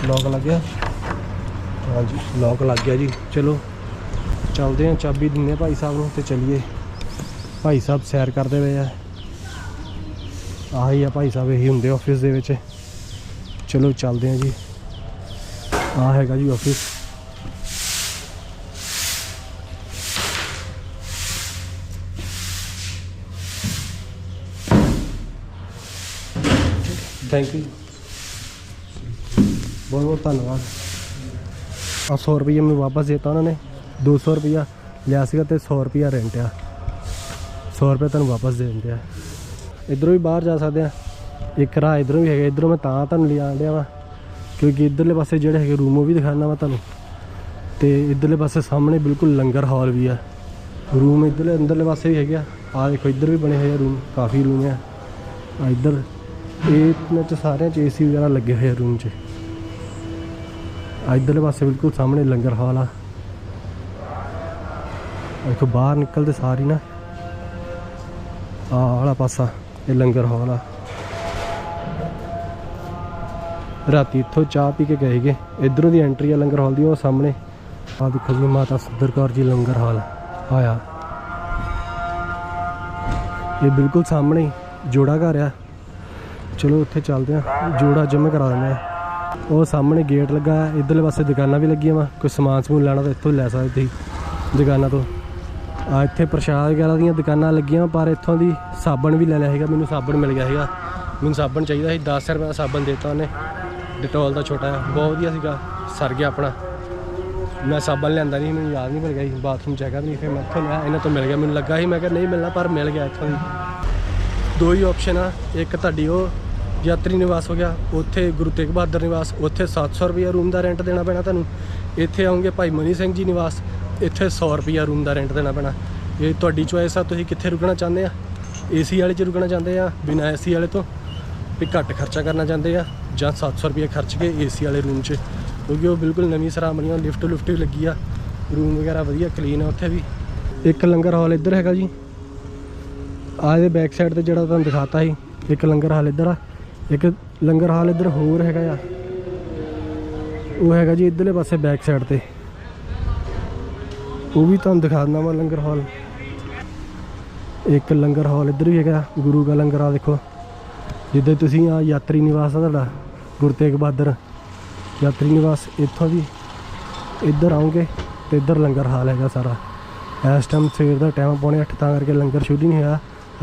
ਲੌਕ ਲੱਗ ਗਿਆ। ਹਾਂਜੀ ਲੌਕ ਲੱਗ ਗਿਆ ਜੀ। ਚਲੋ, ਚੱਲਦੇ ਹਾਂ। ਚਾਬੀ ਦਿੰਦੇ ਹਾਂ ਭਾਈ ਸਾਹਿਬ ਨੂੰ ਤੇ ਚੱਲੀਏ। ਭਾਈ ਸਾਹਿਬ ਸੈਰ ਕਰਦੇ ਪਏ ਆ। ਆਹੀ ਆ ਭਾਈ ਸਾਹਿਬ, ਇਹੀ ਹੁੰਦੇ ਆਫਿਸ ਦੇ ਵਿੱਚ। ਚਲੋ, ਚੱਲਦੇ ਹਾਂ ਜੀ। ਆ ਹੈਗਾ ਜੀ ਆਫਿਸ ਥੈਂਕ ਯੂ ਬਹੁਤ ਬਹੁਤ ਧੰਨਵਾਦ। ਆ 100 ਰੁਪਏ ਮੈਨੂੰ ਵਾਪਸ ਦਿੱਤਾ ਉਹਨਾਂ ਨੇ। 200 ਰੁਪਿਆ ਲਿਆ ਸੀਗਾ ਤੇ 100 ਰੁਪਿਆ ਰੈਂਟ ਆ। 100 ਰੁਪਏ ਤੁਹਾਨੂੰ ਵਾਪਸ ਦੇ ਦਿੰਦੇ ਆ। ਇਧਰੋਂ ਵੀ ਬਾਹਰ ਜਾ ਸਕਦੇ ਆ। ਇੱਕ ਰਾਹ ਇਧਰੋਂ ਵੀ ਹੈਗਾ। ਇਧਰੋਂ ਮੈਂ ਤਾਂ ਤੁਹਾਨੂੰ ਲਿਆਣ ਡਿਆ ਵਾ। ਕਿਉਂਕਿ ਇਧਰਲੇ ਪਾਸੇ ਜਿਹੜੇ ਹੈਗੇ ਰੂਮ ਉਹ ਵੀ ਦਿਖਾਣਾ ਵਾ ਤੁਹਾਨੂੰ। ਤੇ ਇਧਰਲੇ ਪਾਸੇ ਸਾਹਮਣੇ ਬਿਲਕੁਲ ਲੰਗਰ ਹਾਲ ਵੀ ਆ। ਰੂਮ ਇਧਰਲੇ ਅੰਦਰਲੇ ਪਾਸੇ ਵੀ ਹੈਗੇ ਆ। ਦੇਖੋ, ਇੱਧਰ ਵੀ ਬਣੇ ਹੋਏ ਆ ਰੂਮ ਕਾਫੀ ਰੂਮ ਆ। ਆ ਇੱਧਰ ਇਹ ਇਹਨਾਂ ਚ ਸਾਰਿਆਂ ਚ ਏਸੀ ਵਗੈਰਾ ਲੱਗੇ ਹੋਏ ਆ ਰੂਮ 'ਚ। ਆ ਪਾਸੇ ਬਿਲਕੁਲ ਸਾਹਮਣੇ ਲੰਗਰ ਹਾਲ ਆ। ਆਹ ਬਾਹਰ ਨਿਕਲਦੇ ਸਾਰੀ ਨਾ। ਆਹ ਵਾਲਾ ਪਾਸਾ, ਇਹ ਲੰਗਰ ਹਾਲ ਆ। ਰਾਤੀ ਇੱਥੋਂ ਚਾਹ ਪੀ ਕੇ ਗਏ ਸੀਗੇ ਇਧਰੋਂ ਦੀ ਐਂਟਰੀ ਆ ਲੰਗਰ ਹਾਲ ਦੀ, ਉਹ ਸਾਹਮਣੇ। ਆ ਦੇਖੋ ਜੀ, ਮਾਤਾ ਸੁੰਦਰ ਕੌਰ ਜੀ ਲੰਗਰ ਹਾਲ ਆਇਆ। ਇਹ ਬਿਲਕੁਲ ਸਾਹਮਣੇ ਜੋੜਾ ਘਰ ਆ। ਚਲੋ ਉੱਥੇ ਚੱਲਦੇ ਆ ਜੋੜਾ ਜਮ੍ਹਾਂ ਕਰਾ ਦਿੰਦੇ ਆ ਉਹ ਸਾਹਮਣੇ ਗੇਟ ਲੱਗਾ ਹੈ ਇਧਰਲੇ ਪਾਸੇ ਦੁਕਾਨਾਂ ਵੀ ਲੱਗੀਆਂ ਵਾ, ਕੋਈ ਸਮਾਨ ਸਮੂਨ ਲੈਣਾ ਤਾਂ ਇੱਥੋਂ ਲੈ ਸਕਦੇ ਤੁਸੀਂ ਦੁਕਾਨਾਂ ਤੋਂ। ਆ ਇੱਥੇ ਪ੍ਰਸ਼ਾਦ ਵਗੈਰਾ ਦੀਆਂ ਦੁਕਾਨਾਂ ਲੱਗੀਆਂ ਵਾ, ਪਰ ਇੱਥੋਂ ਦੀ ਸਾਬਣ ਵੀ ਲੈ ਲਿਆ ਹੈਗਾ ਮੈਨੂੰ ਸਾਬਣ ਮਿਲ ਗਿਆ ਹੈਗਾ ਮੈਨੂੰ ਸਾਬਣ ਚਾਹੀਦਾ ਸੀ 10 ਰੁਪਏ ਦਾ ਸਾਬਣ ਦਿੱਤਾ ਉਹਨੇ। ਡਿਟੋਲ ਦਾ ਛੋਟਾ ਜਿਹਾ, ਬਹੁਤ ਵਧੀਆ ਸੀਗਾ, ਸਰ ਗਿਆ ਆਪਣਾ। ਮੈਂ ਸਾਬਣ ਲਿਆਂਦਾ ਨਹੀਂ, ਮੈਨੂੰ ਯਾਦ ਨਹੀਂ ਮਿਲ ਗਿਆ ਸੀ, ਬਾਥਰੂਮ ਚ ਹੈਗਾ ਨਹੀਂ, ਫਿਰ ਮੈਂ ਇੱਥੋਂ ਲਿਆ, ਇਹਨਾਂ ਤੋਂ ਮਿਲ ਗਿਆ। ਮੈਨੂੰ ਲੱਗਾ ਸੀ, ਮੈਂ ਕਿਹਾ ਨਹੀਂ ਮਿਲਣਾ, ਪਰ ਮਿਲ ਗਿਆ ਇੱਥੋਂ ਦੀ ਦੋ ਹੀ ਆਪਸ਼ਨ ਆ, ਇੱਕ ਤੁਹਾਡੀ ਉਹ ਯਾਤਰੀ ਨਿਵਾਸ ਹੋ ਗਿਆ, ਉੱਥੇ ਗੁਰੂ ਤੇਗ ਬਹਾਦਰ ਨਿਵਾਸ, ਉੱਥੇ 700 ਰੁਪਏ ਰੂਮ ਦਾ ਰੈਂਟ ਦੇਣਾ ਪੈਣਾ ਤੁਹਾਨੂੰ। ਇੱਥੇ ਆਉਂਗੇ ਭਾਈ ਮਨੀ ਸਿੰਘ ਜੀ ਨਿਵਾਸ, ਇੱਥੇ 100 ਰੁਪਏ ਰੂਮ ਦਾ ਰੈਂਟ ਦੇਣਾ ਪੈਣਾ। ਇਹ ਤੁਹਾਡੀ ਚੋਇਸ ਆ, ਤੁਸੀਂ ਕਿੱਥੇ ਰੁਕਣਾ ਚਾਹੁੰਦੇ ਆ? ਏਸੀ ਵਾਲੇ 'ਚ ਰੁਕਣਾ ਚਾਹੁੰਦੇ ਆ, ਬਿਨਾਂ ਏਸੀ ਵਾਲੇ ਤੋਂ? ਵੀ ਘੱਟ ਖਰਚਾ ਕਰਨਾ ਚਾਹੁੰਦੇ ਆ, ਜਾਂ 700 ਰੁਪਏ ਖਰਚ ਕੇ ਏਸੀ ਵਾਲੇ ਰੂਮ 'ਚ? ਕਿਉਂਕਿ ਉਹ ਬਿਲਕੁਲ ਨਵੀਂ ਸਰਾਮਣੀ ਆ ਲਿਫਟ ਲੁਫਟ ਵੀ ਲੱਗੀ ਆ। ਰੂਮ ਵਗੈਰਾ ਵਧੀਆ ਕਲੀਨ ਆ ਉੱਥੇ ਵੀ। ਇੱਕ ਲੰਗਰ ਹਾਲ ਇੱਧਰ ਹੈਗਾ ਜੀ। ਆ ਇਹਦੇ ਬੈਕ ਸਾਈਡ ਤੇ ਜਿਹੜਾ ਤੁਹਾਨੂੰ ਦਿਖਾਤਾ ਸੀ, ਇੱਕ ਲੰਗਰ ਹਾਲ ਇੱਧਰ ਆ। ਇੱਕ ਲੰਗਰ ਹਾਲ ਇੱਧਰ ਹੋਰ ਹੈਗਾ ਆ। ਉਹ ਹੈਗਾ ਜੀ ਇੱਧਰਲੇ ਪਾਸੇ ਬੈਕ ਸਾਈਡ ਤੇ। ਉਹ ਵੀ ਤੁਹਾਨੂੰ ਦਿਖਾ ਦਿੰਦਾ ਮੈਂ ਲੰਗਰ ਹਾਲ। ਇੱਕ ਲੰਗਰ ਹਾਲ ਇੱਧਰ ਵੀ ਹੈਗਾ, ਗੁਰੂ ਦਾ ਲੰਗਰ ਆ ਦੇਖੋ। ਜਿੱਦਾਂ ਤੁਸੀਂ ਆ ਯਾਤਰੀ ਨਿਵਾਸ ਆ ਤੁਹਾਡਾ, ਗੁਰੂ ਤੇਗ ਬਹਾਦਰ। ਯਾਤਰੀ ਨਿਵਾਸ ਇੱਥੋਂ ਦੀ ਇੱਧਰ ਆਉਂਗੇ ਤੇ ਇੱਧਰ ਲੰਗਰ ਹਾਲ ਹੈਗਾ ਸਾਰਾ। ਇਸ ਟਾਈਮ ਸਵੇਰ ਦਾ ਟਾਈਮ ਪੌਣੇ 8 ਤਾਂ ਕਰਕੇ ਲੰਗਰ ਸ਼ੁਰੂ ਨਹੀਂ ਹੋਇਆ।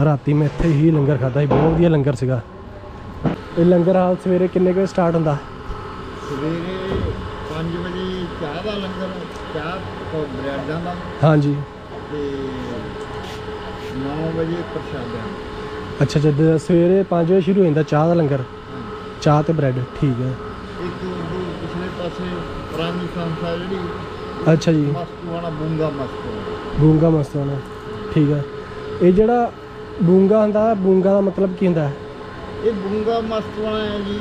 ਰਾਤੀ ਮੈਂ ਇੱਥੇ ਹੀ ਲੰਗਰ ਖਾਦਾ ਸੀ, ਬਹੁਤ ਵਧੀਆ ਲੰਗਰ ਸੀਗਾ। ਇਹ ਲੰਗਰ ਹਾਲ ਸਵੇਰੇ ਕਿੰਨੇ ਕੁ ਸਟਾਰਟ ਹੁੰਦਾ? ਸਵੇਰੇ 5 ਵਜੇ ਚਾਹ ਦਾ ਲੰਗਰ ਚਾਹ ਤੋਂ ਬ੍ਰੈਡਾਂ ਦਾ। ਹਾਂਜੀ। ਤੇ 9 ਵਜੇ ਪ੍ਰਸ਼ਾਦਿਆਂ ਦਾ। ਅੱਛਾ ਜਦ ਸਵੇਰੇ 5 ਵਜੇ ਸ਼ੁਰੂ ਹੋ ਜਾਂਦਾ ਚਾਹ ਦਾ ਲੰਗਰ। ਚਾਹ ਤੇ ਬ੍ਰੈਡ ਠੀਕ ਹੈ। ਇੱਕ ਪਿਛਲੇ ਪਾਸੇ ਪੁਰਾਣੀ ਸੰਸਥਾ ਜਿਹੜੀ ਅੱਛਾ ਜੀ। ਮਸਤੂਆਣਾ ਬੁੰਗਾ ਮਸਤੂਆਣਾ ਬੂੰਗਾ ਮਸਤਾਨਾ ਠੀਕ ਹੈ। ਇਹ ਜਿਹੜਾ ਬੂੰਗਾ ਹੁੰਦਾ ਬੂੰਗਾ ਦਾ ਮਤਲਬ ਕੀ ਹੁੰਦਾ? ਹੈ ਇਹ ਬੁੰਗਾ ਮਸਤੂਆਣਾ ਹੈ ਜੀ।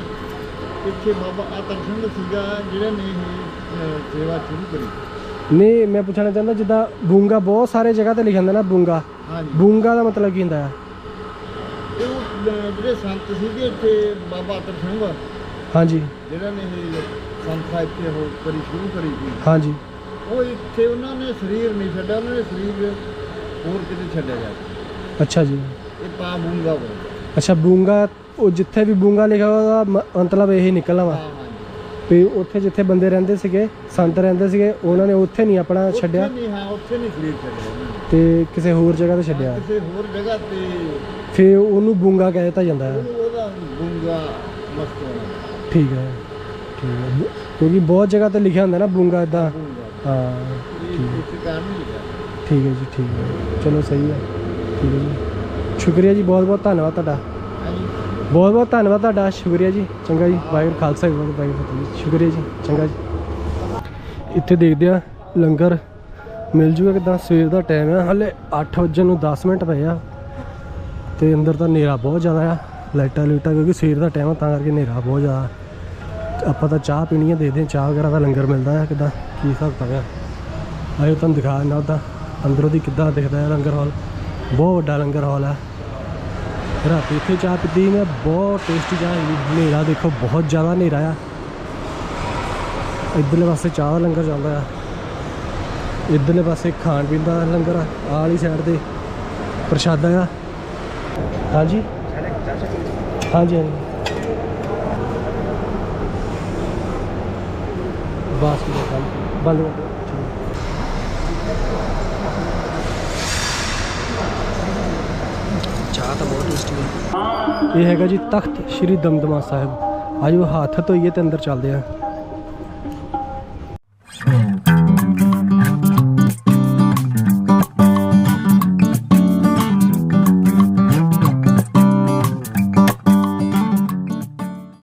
ਇੱਥੇ ਬਾਬਾ ਆਤਰ ਸਿੰਘ ਸੀਗਾ ਜਿਹੜੇ ਨੇ ਇਹ ਸੇਵਾ ਸ਼ੁਰੂ ਕਰੀ। ਨਹੀਂ ਮੈਂ ਪੁੱਛਣਾ ਚਾਹੁੰਦਾ ਜਿੱਦਾਂ ਬੂੰਗਾ ਬਹੁਤ ਸਾਰੇ ਜਗ੍ਹਾ ਤੇ ਲਿਖਿਆ ਹੁੰਦਾ ਨਾ ਬੂੰਗਾ। ਬੂੰਗਾ ਦਾ ਮਤਲਬ ਕੀ ਹੁੰਦਾ ਹੈ? ਜਿਹੜੇ ਸੰਤ ਸੀਗੇ ਇੱਥੇ ਬਾਬਾ ਆਤਰ ਸਿੰਘ ਹਾਂਜੀ। ਜਿਹੜਾ ਨੇ ਇਹ ਸੰਸਥਾ ਇੱਥੇ ਉਹ ਕਰੀ ਸ਼ੁਰੂ ਕਰੀ ਸੀ। ਹਾਂਜੀ। ਉਹ ਇੱਥੇ ਉਹਨਾਂ ਨੇ ਸਰੀਰ ਨਹੀਂ ਛੱਡਿਆ ਉਹਨਾਂ ਨੇ ਸਰੀਰ ਹੋਰ ਕਿਤੇ ਛੱਡਿਆ ਗਿਆ ਅੱਛਾ ਜੀ। ਇਹ ਪਾ ਬੂੰਗਾ ਬੋਲਦਾ ਅੱਛਾ ਬੂੰਗਾ ਉਹ ਜਿੱਥੇ ਵੀ ਬੂੰਗਾ ਲਿਖਿਆ ਹੋਇਆ ਉਹਦਾ ਮ- ਮਤਲਬ ਇਹ ਨਿਕਲਣਾ ਵਾ। ਵੀ ਉੱਥੇ ਜਿੱਥੇ ਬੰਦੇ ਰਹਿੰਦੇ ਸੀਗੇ ਸੰਤ ਰਹਿੰਦੇ ਸੀਗੇ ਉਹਨਾਂ ਨੇ ਉੱਥੇ ਨਹੀਂ ਆਪਣਾ ਛੱਡਿਆ। ਨਹੀਂ ਹਾਂ ਉੱਥੇ ਨਹੀਂ ਸਰੀਰ ਛੱਡਿਆ ਉਹਨਾਂ ਨੇ। ਤੇ ਕਿਸੇ ਹੋਰ ਜਗ੍ਹਾ ਤੇ ਛੱਡਿਆ। ਕਿਸੇ ਹੋਰ ਜਗ੍ਹਾ ਤੇ ਫਿਰ ਉਹਨੂੰ ਬੂੰਗਾ ਕਹਿ ਦਿੱਤਾ ਜਾਂਦਾ ਹੈ। ਉਹਨੂੰ ਉਹਦਾ ਬੂੰਗਾ ਮਸਤ ਹੋਣਾ। ਠੀਕ ਹੈ ਠੀਕ ਹੈ। ਬੁ- ਕਿਉਂਕਿ ਬਹੁਤ ਜਗ੍ਹਾ ਤੇ ਲਿਖਿਆ ਹੁੰਦਾ ਨਾ ਬੂੰਗਾ ਇਦਾਂ ਹਾਂ ਇਹ ਨਹੀਂ ਠੀਕ ਹੈ ਜੀ ਠੀਕ ਹੈ। ਚਲੋ ਸਹੀ ਹੈ। ਠੀਕ ਹੈ ਜੀ। ਸ਼ੁਕਰੀਆ ਜੀ ਬਹੁਤ ਬਹੁਤ ਧੰਨਵਾਦ ਤੁਹਾਡਾ। ਬਹੁਤ ਬਹੁਤ ਧੰਨਵਾਦ ਤੁਹਾਡਾ, ਸ਼ੁਕਰੀਆ ਜੀ। ਚੰਗਾ ਜੀ, ਵਾਹਿਗੁਰੂ ਖਾਲਸਾ, ਵਾਹਿਗੁਰੂ ਵਾਹਿਗੁਰੂ ਫਤਿਹ ਜੀ। ਸ਼ੁਕਰੀਆ ਜੀ, ਚੰਗਾ ਜੀ। ਇੱਥੇ ਦੇਖਦੇ ਆ ਲੰਗਰ ਮਿਲ ਜੂਗਾ ਕਿਦਾਂ? ਸਵੇਰ ਦਾ ਟਾਈਮ ਆ। ਹਲੇ 8 ਵਜੇ ਨੂੰ 10 ਮਿੰਟ ਪਏ ਆ। ਤੇ ਅੰਦਰ ਤਾਂ ਹਨੇਰਾ ਬਹੁਤ ਜ਼ਿਆਦਾ ਆ। ਲਾਈਟਾਂ ਲੂਟਾਂ, ਕਿਉਂਕਿ ਸਵੇਰ ਦਾ ਟਾਈਮ ਆ, ਤਾਂ ਕਰਕੇ ਹਨੇਰਾ ਬਹੁਤ ਜ਼ਿਆਦਾ ਆਪਾਂ ਤਾਂ ਚਾਹ ਪੀਣੀ ਆ, ਦੇਖਦੇ ਹਾਂ ਚਾਹ ਵਗੈਰਾ ਦਾ ਲੰਗਰ ਮਿਲਦਾ ਆ ਕਿਦਾਂ, ਕੀ ਹਿਸਾਬ ਕਿਤਾਬ ਆ। ਆਇਓ ਤੁਹਾਨੂੰ ਦਿਖਾ ਦਿੰਦਾ ਉਹਦਾ ਅੰਦਰੋਂ ਦੀ ਕਿੱਦਾਂ ਦਿਖਦਾ ਹੈ ਲੰਗਰ ਹਾਲ। ਬਹੁਤ ਵੱਡਾ ਲੰਗਰ ਹਾਲ ਆ। ਰਾਤੀ ਇੱਥੇ ਚਾਹ ਪੀਤੀ ਮੈਂ, ਬਹੁਤ ਟੇਸਟੀ ਚਾਹ ਹੈਗੀ ਹਨੇਰਾ ਦੇਖੋ, ਬਹੁਤ ਜ਼ਿਆਦਾ ਹਨੇਰਾ ਆ। ਇੱਧਰਲੇ ਪਾਸੇ ਚਾਹ ਦਾ ਲੰਗਰ ਚੱਲਦਾ ਆ। ਇੱਧਰਲੇ ਪਾਸੇ ਖਾਣ ਪੀਣ ਦਾ ਲੰਗਰ ਆ, ਆਹ ਵਾਲੀ ਸਾਈਡ ਤੇ ਪ੍ਰਸ਼ਾਦਾ ਆ। ਹਾਂਜੀ? ਹਾਂਜੀ ਹਾਂਜੀ। ਬਾਸ ਕੀ ਕੰਮ। ਬੰਦ ਚਾਹ ਤਾਂ ਬਹੁਤ ਟੇਸਟੀ ਹੈ ਇਹ ਹੈਗਾ ਜੀ ਤਖਤ ਸ੍ਰੀ ਦਮਦਮਾ ਸਾਹਿਬ। ਆਜੋ, ਹੱਥ ਧੋਈਏ ਤੇ ਅੰਦਰ ਚੱਲਦੇ ਆ।